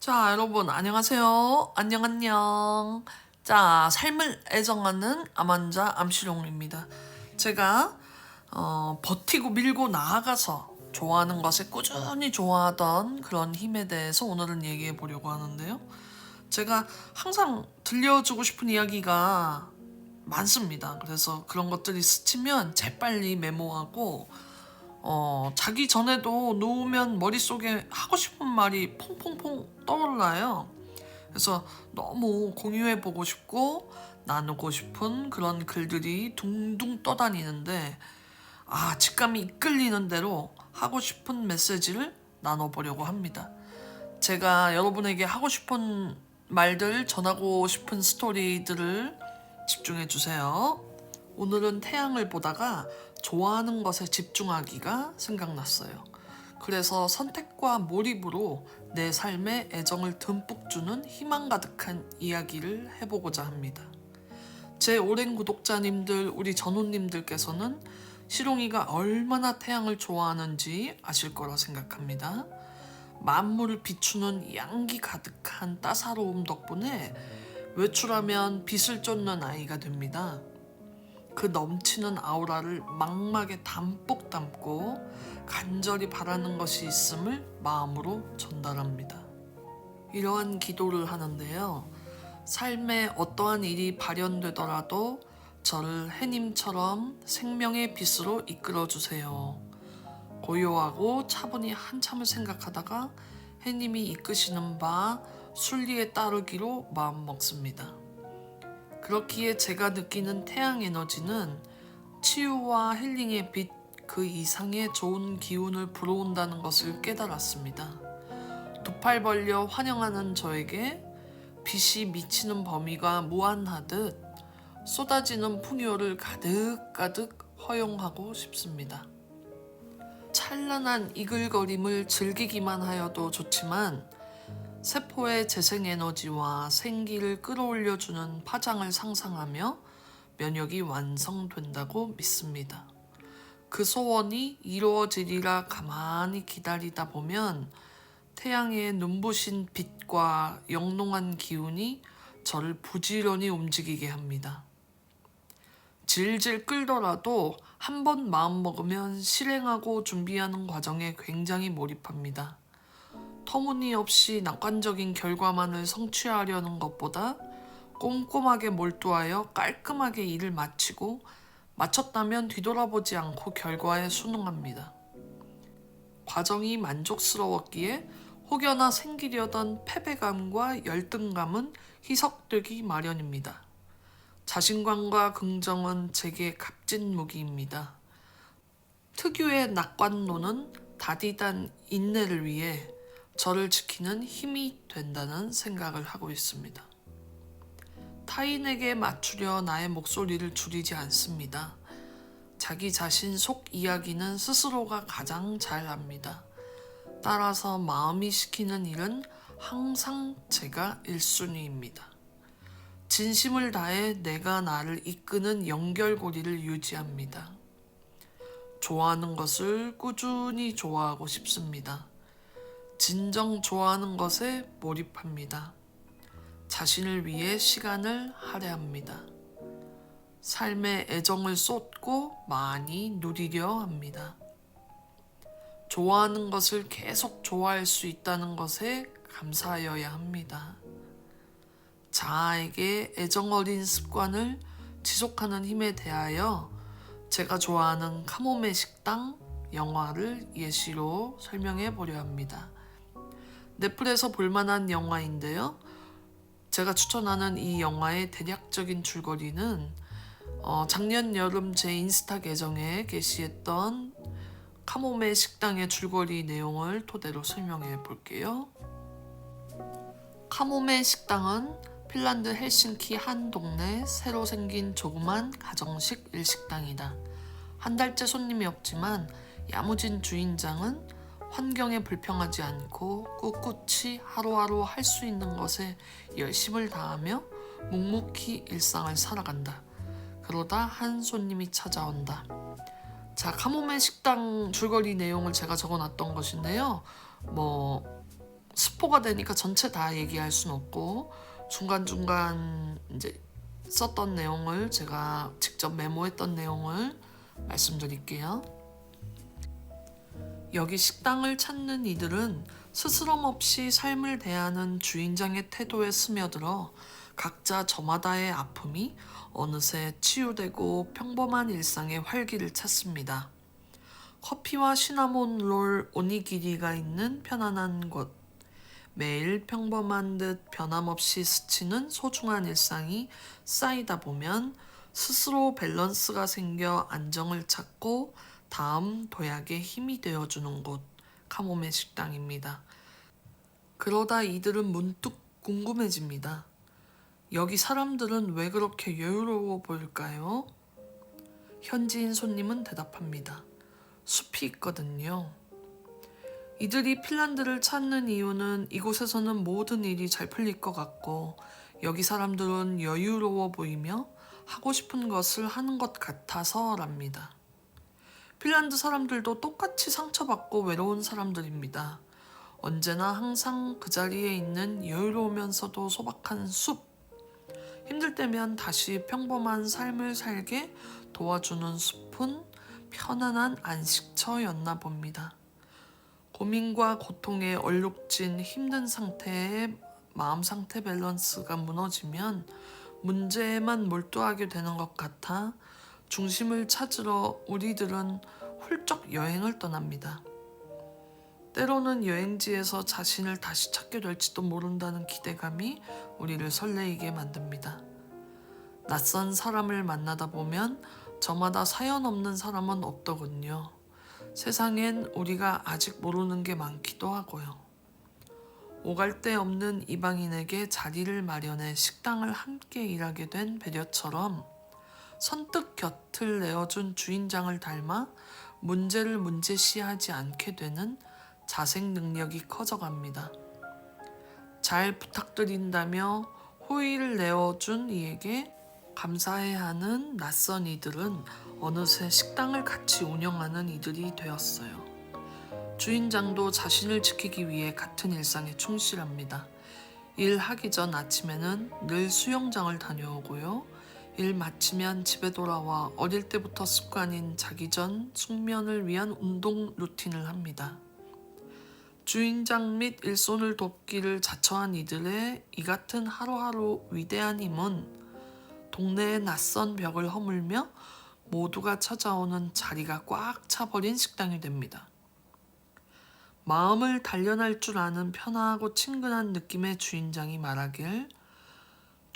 자, 여러분, 안녕하세요. 안녕, 안녕. 자, 삶을 애정하는 암환자 암시롱입니다. 제가, 어, 버티고 밀고 나아가서 좋아하는 것에 꾸준히 좋아하던 그런 힘에 대해서 오늘은 얘기해 보려고 하는데요. 제가 항상 들려주고 싶은 이야기가 많습니다. 그래서 그런 것들이 스치면 재빨리 메모하고, 어, 자기 전에도 누우면 머릿속에 하고 싶은 말이 퐁퐁퐁 떠올라요. 그래서 너무 공유해 보고 싶고 나누고 싶은 그런 글들이 둥둥 떠다니는데 아, 직감이 이끌리는 대로 하고 싶은 메시지를 나눠보려고 합니다. 제가 여러분에게 하고 싶은 말들, 전하고 싶은 스토리들을 집중해 주세요. 오늘은 태양을 보다가 좋아하는 것에 집중하기가 생각났어요. 그래서 선택과 몰입으로 내 삶에 애정을 듬뿍 주는 희망 가득한 이야기를 해보고자 합니다. 제 오랜 구독자님들, 우리 전우님들께서는 시롱이가 얼마나 태양을 좋아하는지 아실 거라 생각합니다. 만물을 비추는 양기 가득한 따사로움 덕분에 외출하면 빛을 쫓는 아이가 됩니다. 그 넘치는 아우라를 망막에 담뿍 담고 간절히 바라는 것이 있음을 마음으로 전달합니다. 이러한 기도를 하는데요. 삶에 어떠한 일이 발현되더라도 저를 해님처럼 생명의 빛으로 이끌어 주세요. 고요하고 차분히 한참을 생각하다가 해님이 이끄시는 바 순리에 따르기로 마음먹습니다. 그렇기에 제가 느끼는 태양 에너지는 치유와 힐링의 빛 그 이상의 좋은 기운을 불어온다는 것을 깨달았습니다. 두 팔 벌려 환영하는 저에게 빛이 미치는 범위가 무한하듯 쏟아지는 풍요를 가득가득 허용하고 싶습니다. 찬란한 이글거림을 즐기기만 하여도 좋지만 세포의 재생 에너지와 생기를 끌어올려주는 파장을 상상하며 면역이 완성된다고 믿습니다. 그 소원이 이루어지리라 가만히 기다리다 보면 태양의 눈부신 빛과 영롱한 기운이 저를 부지런히 움직이게 합니다. 질질 끌더라도 한 번 마음먹으면 실행하고 준비하는 과정에 굉장히 몰입합니다. 터무니없이 낙관적인 결과만을 성취하려는 것보다 꼼꼼하게 몰두하여 깔끔하게 일을 마치고 마쳤다면 뒤돌아보지 않고 결과에 순응합니다. 과정이 만족스러웠기에 혹여나 생기려던 패배감과 열등감은 희석되기 마련입니다. 자신감과 긍정은 제게 값진 무기입니다. 특유의 낙관론은 다디단 인내를 위해 저를 지키는 힘이 된다는 생각을 하고 있습니다. 타인에게 맞추려 나의 목소리를 줄이지 않습니다. 자기 자신 속 이야기는 스스로가 가장 잘 압니다. 따라서 마음이 시키는 일은 항상 제가 1순위입니다. 진심을 다해 내가 나를 이끄는 연결고리를 유지합니다. 좋아하는 것을 꾸준히 좋아하고 싶습니다. 진정 좋아하는 것에 몰입합니다. 자신을 위해 시간을 할애합니다. 삶에 애정을 쏟고 많이 누리려 합니다. 좋아하는 것을 계속 좋아할 수 있다는 것에 감사하여야 합니다. 자아에게 애정 어린 습관을 지속하는 힘에 대하여 제가 좋아하는 카모메 식당 영화를 예시로 설명해 보려 합니다. 넷플에서 볼만한 영화인데요. 제가 추천하는 이 영화의 대략적인 줄거리는 어, 작년 여름 제 인스타 계정에 게시했던 카모메 식당의 줄거리 내용을 토대로 설명해 볼게요. 카모메 식당은 핀란드 헬싱키 한 동네 새로 생긴 조그만 가정식 일식당이다. 한 달째 손님이 없지만 야무진 주인장은 환경에 불평하지 않고 꿋꿋이 하루하루 할 수 있는 것에 열심을 다하며 묵묵히 일상을 살아간다. 그러다 한 손님이 찾아온다. 자, 카모메 식당 줄거리 내용을 제가 적어놨던 것인데요. 뭐 스포가 되니까 전체 다 얘기할 순 없고 중간중간 이제 썼던 내용을 제가 직접 메모했던 내용을 말씀드릴게요. 여기 식당을 찾는 이들은 스스럼 없이 삶을 대하는 주인장의 태도에 스며들어 각자 저마다의 아픔이 어느새 치유되고 평범한 일상의 활기를 찾습니다. 커피와 시나몬 롤 오니기리가 있는 편안한 곳. 매일 평범한 듯 변함없이 스치는 소중한 일상이 쌓이다 보면 스스로 밸런스가 생겨 안정을 찾고 다음 도약의 힘이 되어주는 곳 카모메 식당입니다. 그러다 이들은 문득 궁금해집니다. 여기 사람들은 왜 그렇게 여유로워 보일까요? 현지인 손님은 대답합니다. 숲이 있거든요. 이들이 핀란드를 찾는 이유는 이곳에서는 모든 일이 잘 풀릴 것 같고 여기 사람들은 여유로워 보이며 하고 싶은 것을 하는 것 같아서랍니다. 핀란드 사람들도 똑같이 상처받고 외로운 사람들입니다. 언제나 항상 그 자리에 있는 여유로우면서도 소박한 숲. 힘들 때면 다시 평범한 삶을 살게 도와주는 숲은 편안한 안식처였나 봅니다. 고민과 고통에 얼룩진 힘든 상태에 마음 상태 밸런스가 무너지면 문제에만 몰두하게 되는 것 같아 중심을 찾으러 우리들은 훌쩍 여행을 떠납니다. 때로는 여행지에서 자신을 다시 찾게 될지도 모른다는 기대감이 우리를 설레이게 만듭니다. 낯선 사람을 만나다 보면 저마다 사연 없는 사람은 없더군요. 세상엔 우리가 아직 모르는 게 많기도 하고요. 오갈 데 없는 이방인에게 자리를 마련해 식당을 함께 일하게 된 배려처럼 선뜻 곁을 내어준 주인장을 닮아 문제를 문제시하지 않게 되는 자색 능력이 커져갑니다. 잘 부탁드린다며 호의를 내어준 이에게 감사해야 하는 낯선 이들은 어느새 식당을 같이 운영하는 이들이 되었어요. 주인장도 자신을 지키기 위해 같은 일상에 충실합니다. 일하기 전 아침에는 늘 수영장을 다녀오고요. 일 마치면 집에 돌아와 어릴 때부터 습관인 자기 전 숙면을 위한 운동 루틴을 합니다. 주인장 및 일손을 돕기를 자처한 이들의 이 같은 하루하루 위대한 힘은 동네의 낯선 벽을 허물며 모두가 찾아오는 자리가 꽉 차버린 식당이 됩니다. 마음을 단련할 줄 아는 편하고 친근한 느낌의 주인장이 말하길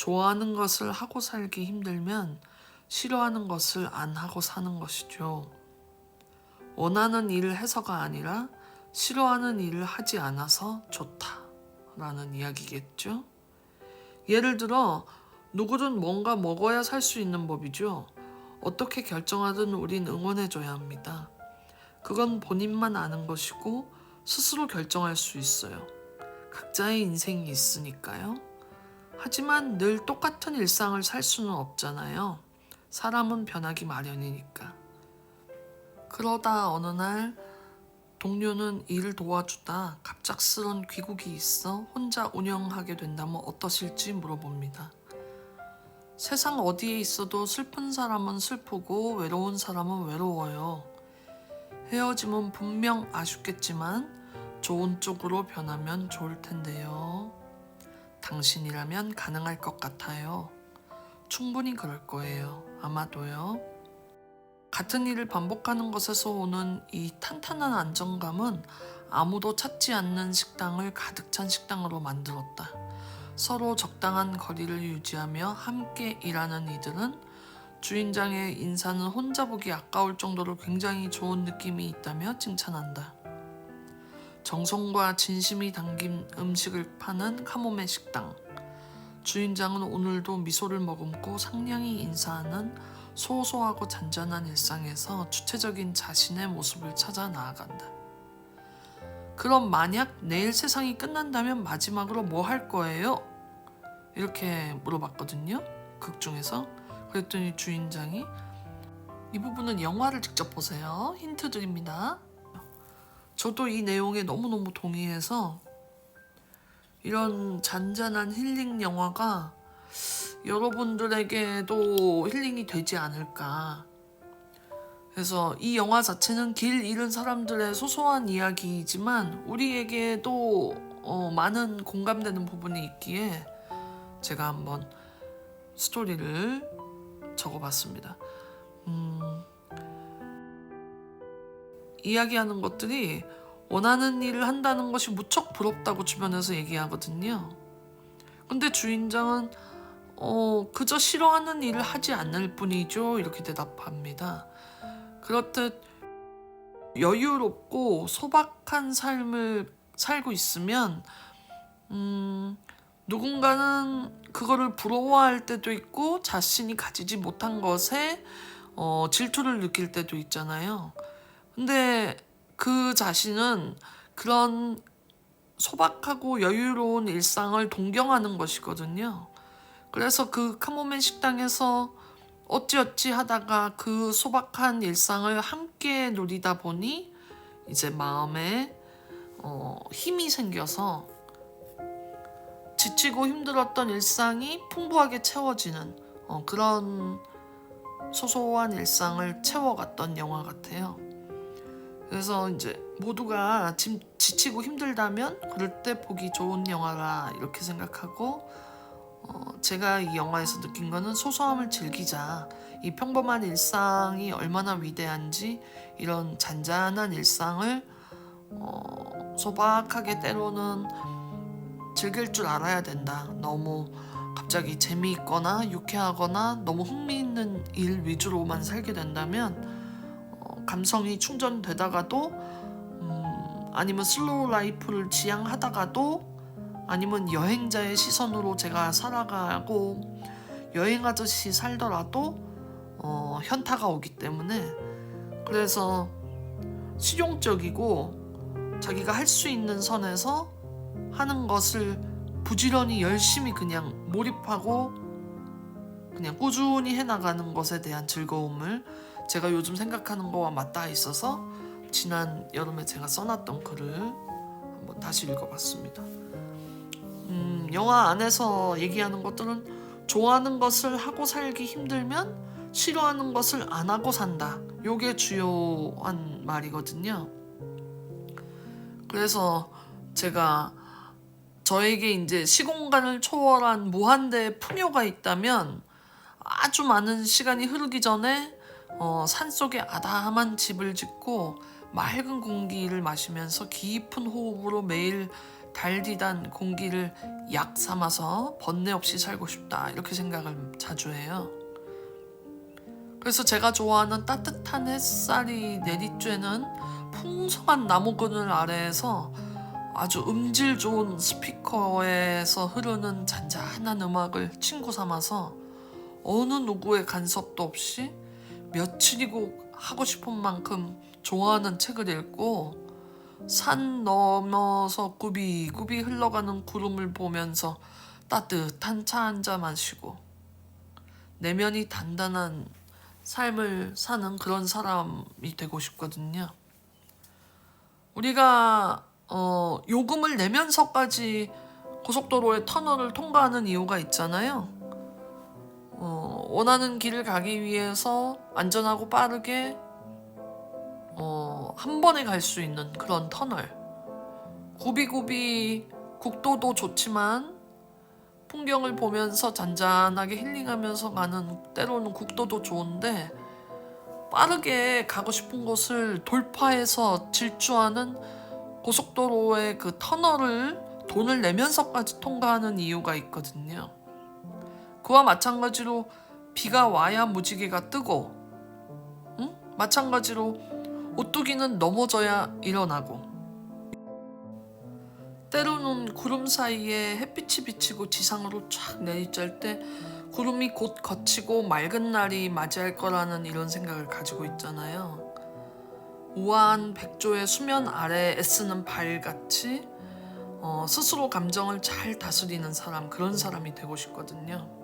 좋아하는 것을 하고 살기 힘들면 싫어하는 것을 안 하고 사는 것이죠. 원하는 일을 해서가 아니라 싫어하는 일을 하지 않아서 좋다 라는 이야기겠죠. 예를 들어 누구든 뭔가 먹어야 살 수 있는 법이죠. 어떻게 결정하든 우린 응원해줘야 합니다. 그건 본인만 아는 것이고 스스로 결정할 수 있어요. 각자의 인생이 있으니까요. 하지만 늘 똑같은 일상을 살 수는 없잖아요. 사람은 변하기 마련이니까. 그러다 어느 날 동료는 일을 도와주다 갑작스런 귀국이 있어 혼자 운영하게 된다면 어떠실지 물어봅니다. 세상 어디에 있어도 슬픈 사람은 슬프고 외로운 사람은 외로워요. 헤어짐은 분명 아쉽겠지만 좋은 쪽으로 변하면 좋을 텐데요. 당신이라면 가능할 것 같아요. 충분히 그럴 거예요. 아마도요. 같은 일을 반복하는 것에서 오는 이 탄탄한 안정감은 아무도 찾지 않는 식당을 가득 찬 식당으로 만들었다. 서로 적당한 거리를 유지하며 함께 일하는 이들은 주인장의 인사는 혼자 보기 아까울 정도로 굉장히 좋은 느낌이 있다며 칭찬한다. 정성과 진심이 담긴 음식을 파는 카모메 식당. 주인장은 오늘도 미소를 머금고 상냥히 인사하는 소소하고 잔잔한 일상에서 주체적인 자신의 모습을 찾아 나아간다. 그럼 만약 내일 세상이 끝난다면 마지막으로 뭐 할 거예요? 이렇게 물어봤거든요. 극 중에서. 그랬더니 주인장이 이 부분은 영화를 직접 보세요. 힌트 드립니다. 저도 이 내용에 너무너무 동의해서 이런 잔잔한 힐링 영화가 여러분들에게도 힐링이 되지 않을까. 그래서 이 영화 자체는 길 잃은 사람들의 소소한 이야기이지만 우리에게도 어, 많은 공감되는 부분이 있기에 제가 한번 스토리를 적어봤습니다. 음, 이야기하는 것들이 원하는 일을 한다는 것이 무척 부럽다고 주변에서 얘기하거든요. 근데 주인장은 어, 그저 싫어하는 일을 하지 않을 뿐이죠. 이렇게 대답합니다. 그렇듯 여유롭고 소박한 삶을 살고 있으면 음, 누군가는 그거를 부러워할 때도 있고 자신이 가지지 못한 것에 어, 질투를 느낄 때도 있잖아요. 근데 그 자신은 그런 소박하고 여유로운 일상을 동경하는 것이거든요. 그래서 그 카모멘 식당에서 어찌어찌 하다가 그 소박한 일상을 함께 누리다 보니 이제 마음에 어, 힘이 생겨서 지치고 힘들었던 일상이 풍부하게 채워지는 어, 그런 소소한 일상을 채워갔던 영화 같아요. 그래서 이제 모두가 지, 지치고 힘들다면 그럴 때 보기 좋은 영화라 이렇게 생각하고 어, 제가 이 영화에서 느낀 거는 소소함을 즐기자. 이 평범한 일상이 얼마나 위대한지 이런 잔잔한 일상을 어, 소박하게 때로는 즐길 줄 알아야 된다. 너무 갑자기 재미있거나 유쾌하거나 너무 흥미있는 일 위주로만 살게 된다면 어, 감성이 충전되다가도 음, 아니면 슬로우 라이프를 지향하다가도 아니면 여행자의 시선으로 제가 살아가고 여행하듯이 살더라도 어, 현타가 오기 때문에 그래서 실용적이고 자기가 할 수 있는 선에서 하는 것을 부지런히 열심히 그냥 몰입하고 그냥 꾸준히 해나가는 것에 대한 즐거움을 제가 요즘 생각하는 거와 맞닿아 있어서 지난 여름에 제가 써놨던 글을 한번 다시 읽어봤습니다. 음, 영화 안에서 얘기하는 것들은 좋아하는 것을 하고 살기 힘들면 싫어하는 것을 안 하고 산다. 요게 주요한 말이거든요. 그래서 제가 저에게 이제 시공간을 초월한 무한대의 풍요가 있다면 아주 많은 시간이 흐르기 전에 어, 산속에 아담한 집을 짓고 맑은 공기를 마시면서 깊은 호흡으로 매일 달디단 공기를 약 삼아서 번뇌 없이 살고 싶다 이렇게 생각을 자주 해요. 그래서 제가 좋아하는 따뜻한 햇살이 내리쬐는 풍성한 나무 그늘 아래에서 아주 음질 좋은 스피커에서 흐르는 잔잔한 음악을 친구 삼아서 어느 누구의 간섭도 없이 며칠이고 하고 싶은 만큼 좋아하는 책을 읽고 산 넘어서 구비구비 흘러가는 구름을 보면서 따뜻한 차 한 잔 마시고 내면이 단단한 삶을 사는 그런 사람이 되고 싶거든요. 우리가 어, 요금을 내면서까지 고속도로의 터널을 통과하는 이유가 있잖아요. 어, 원하는 길을 가기 위해서 안전하고 빠르게 어, 한 번에 갈 수 있는 그런 터널. 구비구비 국도도 좋지만 풍경을 보면서 잔잔하게 힐링하면서 가는 때로는 국도도 좋은데 빠르게 가고 싶은 곳을 돌파해서 질주하는 고속도로의 그 터널을 돈을 내면서까지 통과하는 이유가 있거든요. 그와 마찬가지로 비가 와야 무지개가 뜨고, 응? 마찬가지로 오뚜기는 넘어져야 일어나고, 때로는 구름 사이에 햇빛이 비치고 지상으로 쫙 내리쬐을 때 구름이 곧 걷히고 맑은 날이 맞이할 거라는 이런 생각을 가지고 있잖아요. 우아한 백조의 수면 아래 애쓰는 발같이 어, 스스로 감정을 잘 다스리는 사람 그런 사람이 되고 싶거든요.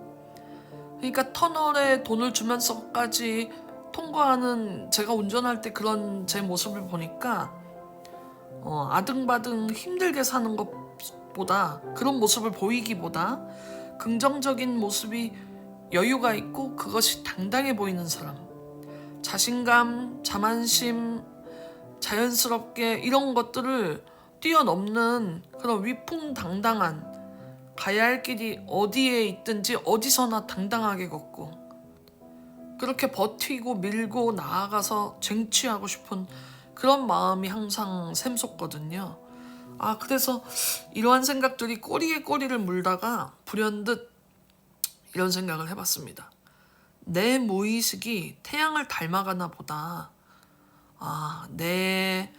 그러니까 터널에 돈을 주면서까지 통과하는 제가 운전할 때 그런 제 모습을 보니까 어, 아등바등 힘들게 사는 것 보다 그런 모습을 보이기보다 긍정적인 모습이 여유가 있고 그것이 당당해 보이는 사람. 자신감, 자만심, 자연스럽게 이런 것들을 뛰어넘는 그런 위풍당당한 가야 할 길이 어디에 있든지 어디서나 당당하게 걷고 그렇게 버티고 밀고 나아가서 쟁취하고 싶은 그런 마음이 항상 샘솟거든요. 아, 그래서 이러한 생각들이 꼬리에 꼬리를 물다가 불현듯 이런 생각을 해봤습니다. 내 무의식이 태양을 닮아가나 보다. 아, 내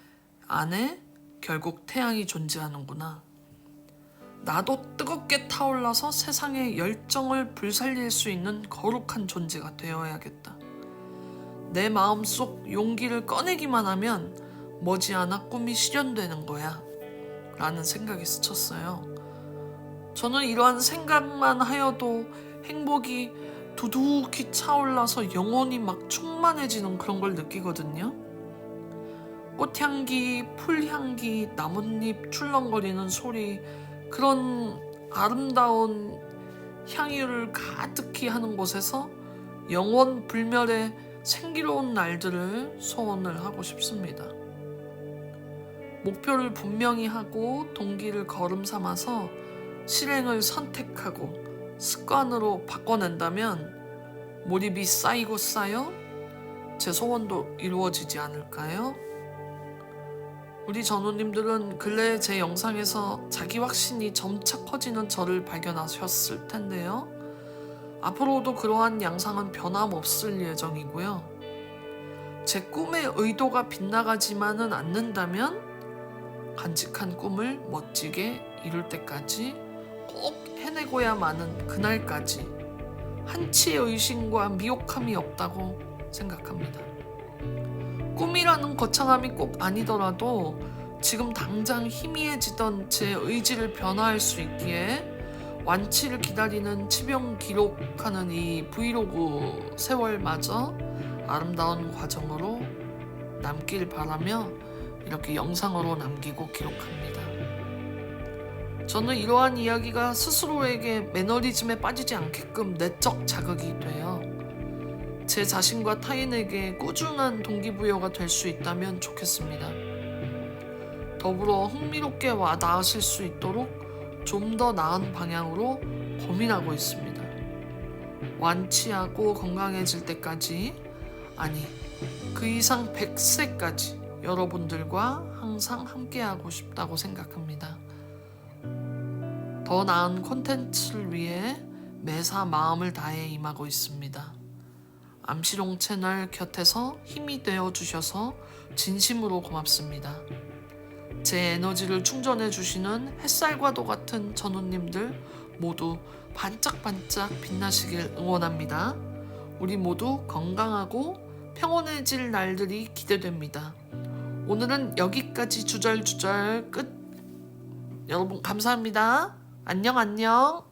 안에 결국 태양이 존재하는구나. 나도 뜨겁게 타올라서 세상의 열정을 불살릴 수 있는 거룩한 존재가 되어야겠다. 내 마음속 용기를 꺼내기만 하면 머지않아 꿈이 실현되는 거야. 라는 생각이 스쳤어요. 저는 이러한 생각만 하여도 행복이 두둑히 차올라서 영혼이 막 충만해지는 그런 걸 느끼거든요. 꽃향기, 풀향기, 나뭇잎 출렁거리는 소리, 그런 아름다운 향유를 가득히 하는 곳에서 영원 불멸의 생기로운 날들을 소원을 하고 싶습니다. 목표를 분명히 하고 동기를 걸음 삼아서 실행을 선택하고 습관으로 바꿔낸다면 몰입이 쌓이고 쌓여 제 소원도 이루어지지 않을까요? 우리 전우님들은 근래 제 영상에서 자기 확신이 점차 커지는 저를 발견하셨을 텐데요. 앞으로도 그러한 양상은 변함없을 예정이고요. 제 꿈의 의도가 빗나가지만은 않는다면 간직한 꿈을 멋지게 이룰 때까지 꼭 해내고야 마는 그날까지 한치의 의심과 미혹함이 없다고 생각합니다. 꿈이라는 거창함이 꼭 아니더라도 지금 당장 희미해지던 제 의지를 변화할 수 있기에 완치를 기다리는 치병 기록하는 이 브이로그 세월마저 아름다운 과정으로 남길 바라며 이렇게 영상으로 남기고 기록합니다. 저는 이러한 이야기가 스스로에게 매너리즘에 빠지지 않게끔 내적 자극이 돼요. 제 자신과 타인에게 꾸준한 동기부여가 될 수 있다면 좋겠습니다. 더불어 흥미롭게 와 닿으실 수 있도록 좀 더 나은 방향으로 고민하고 있습니다. 완치하고 건강해질 때까지, 아니, 그 이상 100세까지 여러분들과 항상 함께하고 싶다고 생각합니다. 더 나은 콘텐츠를 위해 매사 마음을 다해 임하고 있습니다. 암시롱 채널 곁에서 힘이 되어 주셔서 진심으로 고맙습니다. 제 에너지를 충전해 주시는 햇살과도 같은 전우님들 모두 반짝반짝 빛나시길 응원합니다. 우리 모두 건강하고 평온해질 날들이 기대됩니다. 오늘은 여기까지 주절주절 끝. 여러분 감사합니다. 안녕 안녕.